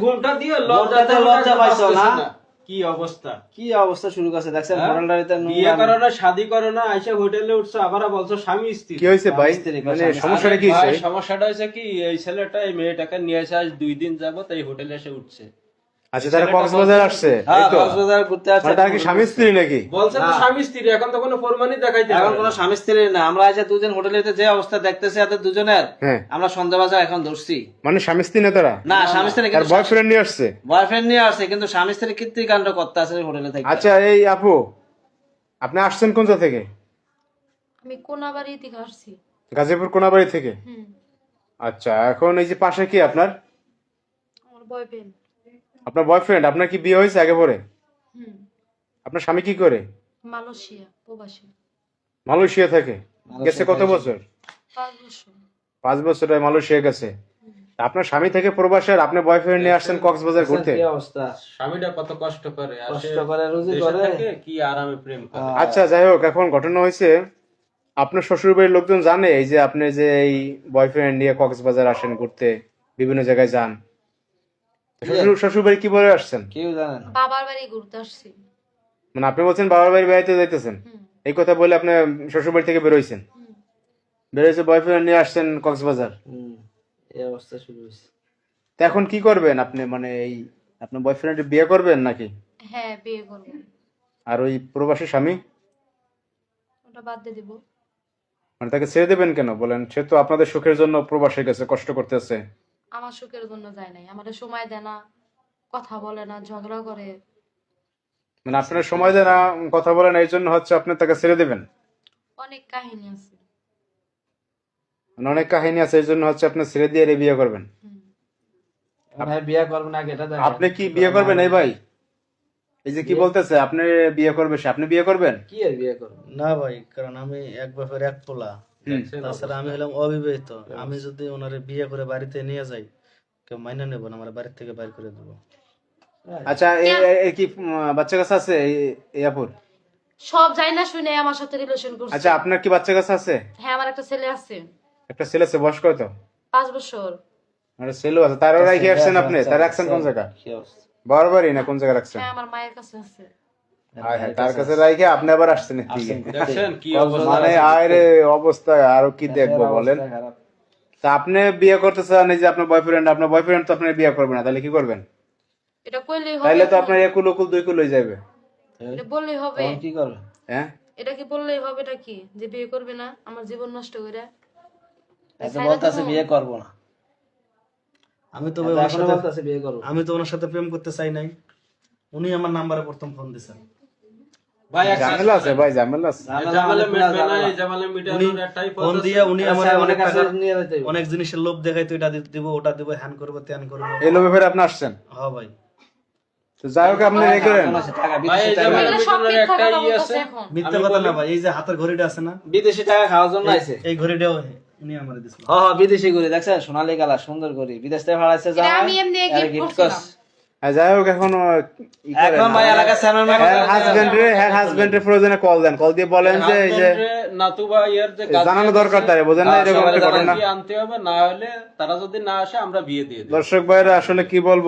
ঘুমটা দিয়ে লজ্জাতে লজ্জা পাইছো না? কি অবস্থা? কি অবস্থা শুরু করছে? দেখছেন হ্যাঁ? হোটেলটাতে বিয়ে করো না শাদি করো না আইসা হোটেলে উঠছো আবার বলছো স্বামী স্ত্রী। কি হইছে ভাই? মানে সমস্যাটা কি হইছে সমস্যাটা হয়েছে কি এই ছেলেটা এই মেয়েটাকে নিয়ে আসে আজ দুই দিন যাব তাই হোটেলে এসে উঠছে। আচ্ছা তারা কক্সবাজার আসছে হ্যাঁ? কক্সবাজার ঘুরতে আসছে মানে তারা কি স্বামী স্ত্রী নাকি? বলছে তো স্বামী স্ত্রী এখন তো কোনো প্রমাণই দেখাইতে এখন কোনো স্বামী স্ত্রী না। আমরা এসে দুজন হোটেলে যে অবস্থা দেখতেছি এদের দুজনের হ্যাঁ। আমরা সন্ধ্যাবাজার এখন ধরছি। মানে স্বামী স্ত্রী না তারা? না স্বামী স্ত্রী কিন্তু বয়ফ্রেন্ড নিয়ে আসছে? বয়ফ্রেন্ড নিয়ে আসছে কিন্তু স্বামী স্ত্রী কীর্তিকাণ্ড করতে আছে হোটেলে থেকে। আচ্ছা এই আপু আপনি আসছেন কোন জায়গা থেকে? আমি কোনাবাড়ি থেকে আসছি। গাজীপুর কোনাবাড়ি থেকে? আচ্ছা এখন এই যে পাশে কি আপনার? আমার বয়ফ্রেন্ড আপনার বয়ফ্রেন্ড আপনার কি বিয়ে হয়েছে আগে পরে? হুম। আপনার স্বামী কি করে? মালয়েশিয়া প্রবাসী। মালয়েশিয়া থাকে? গেছে কত বছর? পাঁচ বছর। পাঁচ বছর মালয়েশিয়া গেছে। আপনার স্বামী থেকে প্রবাসের আপনি বয়ফ্রেন্ড নিয়ে আসছেন কক্সবাজার ঘুরতে? কি অবস্থা? স্বামীটা কত কষ্ট করে কষ্ট করে, রুজি করে। কি আরামে প্রেম করে? আচ্ছা যাই হোক এখন ঘটনা হয়েছে আপনার শ্বশুর বাড়ির লোকজন জানে এই যে আপনি যে এই বয়ফ্রেন্ড নিয়ে কক্সবাজার আসেন ঘুরতে বিভিন্ন জায়গায় যান। শ্বশুর শ্বশুর বাড়ি কি বলে আসছেন? কেউ জানে না। বাবার বাড়ি ঘুরতে আসছি। মানে আপনি বলছেন বাবার বাড়ি বেড়াইতে যাইতেছেন। এই কথা বলে আপনি শ্বশুর বাড়ি থেকে বেরোইছেন বেরোইছে বয়ফ্রেন্ড নিয়ে আসছেন কক্সবাজার। এই অবস্থা শুরু হয়েছে তা এখন কি করবেন আপনি? মানে এই আপনার বয়ফ্রেন্ড বিয়ে করবেন নাকি? হ্যাঁ বিয়ে করব। আর ওই প্রবাসী স্বামী? ওটা বাদ দিয়ে দিব। মানে তাকে ছেড়ে দেবেন কেন? বলেন সে তো আপনাদের সুখের জন্য প্রবাসে গেছে কষ্ট করতেছে। আমার সুখের জন্য যায় নাই। আমাদের সময় দেয় না কথা বলে না ঝগড়া করে। মানে আপনার সময় দেয় না কথা বলেন এই জন্য হচ্ছে আপনি তাকে ছেড়ে দেবেন? অনেক কাহিনী আছে। মানে অনেক কাহিনী আছে এই জন্য হচ্ছে আপনি ছেড়ে দিয়ে এর বিয়ে করবেন। ভাই বিয়ে করবেন আগে এটা। আপনি কি বিয়ে করবেন এই ভাই? এই যে কি বলতেছে আপনি বিয়ে করবে সে আপনি বিয়ে করবেন? কি আর বিয়ে করবেন না ভাই কারণ আমি এক ব্যাপারে এক পোলা। তাছাড়া আমি হলাম অবিবাহিত। আমি যদি ওনারে বিয়ে করে বাড়িতে নিয়ে যাই কেউ মাইনে নেব না আমার বাড়ি থেকে বাইর করে দেবো। আচ্ছা কি বাচ্চা কাছে আছে এই সব যাই না শুনে আমার সাথে রিলেশন করছে। আচ্ছা আপনার কি বাচ্চা কাছে আছে? হ্যাঁ আমার একটা ছেলে আছে। একটা ছেলে আছে বয়স কত? পাঁচ বছর। একটা ছেলেও আছে। তারও রাখি আসছেন আপনি? তার রাখছেন কোন জায়গা? বারবারই না কোন জায়গায় রাখছেন হ্যাঁ আমার মায়ের কাছে আছে। তার কাছে রাখে আপনি আবার আসছেন এদিকে। দেখছেন কি? অবস্থা মানে আরে অবস্থা আরও কি দেখব বলেন। তা আপনি বিয়ে করতে চান যে আপনার বয়ফ্রেন্ড আপনার বয়ফ্রেন্ড তো আপনি বিয়ে করবেন না তাহলে কি করবেন? এটা তাহলে তো আপনার একুল উকুল দুই কুল হয়ে যাবে বললেই হবে। কি করবেন? হ্যাঁ? এটা কি বললেই হবে এটা কি? যে বিয়ে করবে না আমার জীবন নষ্ট করে বিয়ে করব না। আমি তো ওনার সাথে বিয়ে করব। আমি তো ওনার সাথে প্রেম করতে চাই নাই। উনি আমার নাম্বারে প্রথম ফোন দিয়েছেন ঝামেলা আছে ভাই ঝামেলা আছে। ফোন দিয়ে উনি আমার আচ্ছা, অনেক জিনিসের লোভ দেখাইতো এটা দিব ওটা দিব হ্যান করব ত্যান করব। এই লোভে ফেরে আপনি আসছেন? হ্যাঁ ভাই। তো যাই হোক আপনি এই করেন আছে ভাই এই মিথ্যা কথা আছে। না ভাই যে হাতের ঘড়িটা আছে না? বিদেশি টাকা খাওয়ার জন্য আছে এই ঘড়িটাও উনি আমার দিছিল। হ হ বিদেশি করে দেখছেন? সোনালী কালার সুন্দর করে বিদেশ থেকে ভাড়াইছে এটা আমি এমনি gift করছিলাম। যাই হোক এখন। এখন ভাই এলাকার চেয়ারম্যান হাজবেন্ড রে হ্যার হাজবেন্ড রে প্রয়োজনে কল দেন। কল দিয়ে বলেন যে এই যে হাজবেন্ডে নাতুবা ইয়ার যে জানানো দরকার তারে বোঝেন না এরকম একটা ঘটনা। আনতে হবে না হলে তারা যদি না আসে আমরা বিয়ে দিয়ে দিই। দর্শক ভাইরা আসলে কি বলব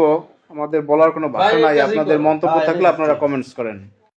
আমাদের বলার কোনো ভাষা নাই আপনাদের মন্তব্য থাকলে আপনারা কমেন্টস করেন।